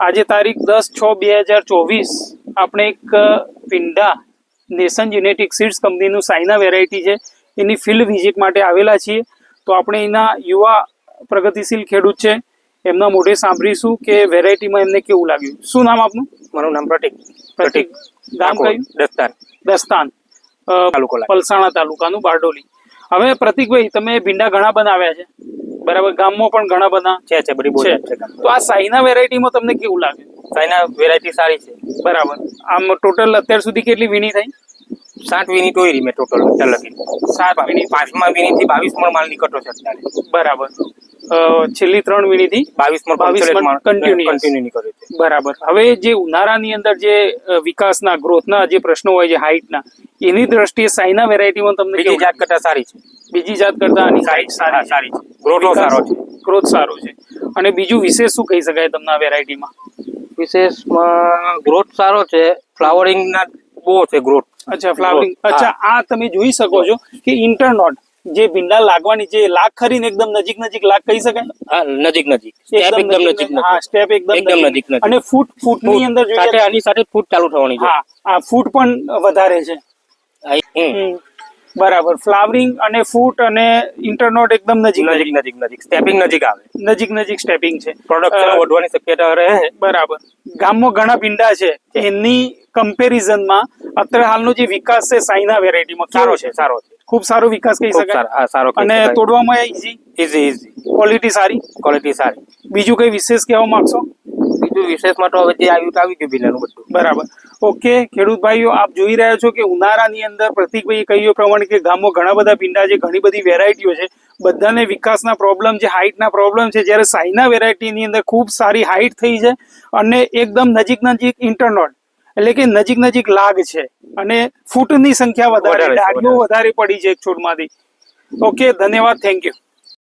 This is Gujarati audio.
આજે તારીખ દસ છ બે હજાર ચોવીસ આપણે એક પિંડા નેશન જીનેટિક સીડ્સ કંપનીનું સાઇના વેરાયટી છે. એની ફિલ્ડ વિઝિટ માટે આવેલા છીએ. તો આપણે એના યુવા પ્રગતિશીલ ખેડૂત છે. એમના મોઢે સાંભળીશું કે વેરાયટીમાં એમને કેવું લાગ્યું. શું નામ આપનું? મારું નામ પ્રતિક. પ્રતિક. ગામ કયું? દસ્તાન. દસ્તાન. પલસાણા તાલુકાનું બારડોલી. હવે પ્રતિકભાઈ તમે ભીંડા ઘણા બનાવ્યા છે. બરાબર ગામમાં પણ ઘણા બધા છે છે બધી બોલ છે. તો આ સાઈના વેરાયટીમાં તમને કેવું લાગે? સાઈના વેરાયટી સારી છે. બરાબર. આમ ટોટલ અત્યાર સુધી કેટલી વીણી થઈ? સાત વીની ટોઈ મેં ટોટલ અત્યાર લગી. સાત વીણી. પાંચમા વીની થી બાવીસ મણ માલ નીકળતો છે અત્યારે. બરાબર. છેલ્લી ત્રણ વીણીથી બાવીસ મણ 22 મણ continuous. કન્ટિન્યુ નીકળ્યો છે. બરાબર. હવે જે ઉનાળાની અંદર જે વિકાસના ગ્રોથના જે પ્રશ્નો હોય છે હાઇટના એની દ્રષ્ટિએ સાઈના વેરાયટીમાં તમને બીજી જાત કરતા સારી છે. બીજી જાત કરતા આની હાઇટ સારી સારી છે. ગ્રોથો સારો છે. ગ્રોથ સારો છે. અને બીજું વિશેષ શું કહી શકાય તમને આ વેરાયટીમાં વિશેષમાં ગ્રોથ સારો છે ફ્લાવરિંગ ના બહુ છે ગ્રોથ અચ્છા ફ્લાવરિંગ અચ્છા આ તમે જોઈ શકો છો કે ઇન્ટરનોટ જે ભીંડા લાગવાની જે લાગ ખરીને એકદમ નજીક નજીક લાગ કહી શકાય? હા નજીક નજીક. સ્ટેપ એકદમ નજીક હા સ્ટેપ એકદમ એકદમ નજીક. નજીક. અને ફૂટની અંદર સાથે જોઈએ આની સાથે ફૂટ ચાલુ થવાની છે. હા આ ફૂટ પણ વધારે છે. બરાબર. ફ્લાવરિંગ અને ફૂટ અને ઇન્ટરનોટ એકદમ નજીક નજીક નજીક. નજીક સ્ટેપિંગ નજીક આવે. નજીક નજીક સ્ટેપિંગ છે. પ્રોડક્ટ વધવાની શક્યતા રહે. બરાબર. ગામમાં ઘણા ભીંડા છે. એની કમ્પેરિઝનમાં અત્યારે હાલનો જે વિકાસ છે સાઈના વેરાયટીમાં સારો છે? સારો છે. ખૂબ સારો વિકાસ કહી શકાય? સારો અને તોડવામાં ઈઝી ઇઝી ઇઝી ક્વોલિટી સારી? ક્વોલિટી સારી. બીજું કઈ વિશેષ કહેવા માંગશો? બીજું વિશેષમાં તો હવે જે આવ્યું તો આવી ગયું બિલાનું બધું. બરાબર. ઓકે ખેડૂત ભાઈઓ આપ જોઈ રહ્યા છો કે ઉનાળાની અંદર પ્રતિકભાઈ કહ્યું પ્રમાણે કે ગામમાં ઘણા બધા ભીંડા છે ઘણી બધી વેરાયટીઓ છે. બધાને વિકાસના પ્રોબ્લેમ છે હાઇટના પ્રોબ્લેમ છે. જ્યારે સાઈના વેરાયટીની અંદર ખૂબ સારી હાઇટ થઈ છે અને એકદમ નજીક નજીક ઇન્ટરનોટ એટલે કે નજીક નજીક લાગ છે અને ફૂટની સંખ્યા વધારે વધારે ડાળીઓ વધારે. પડી છે એક છોડમાંથી. ઓકે ધન્યવાદ થેન્ક યુ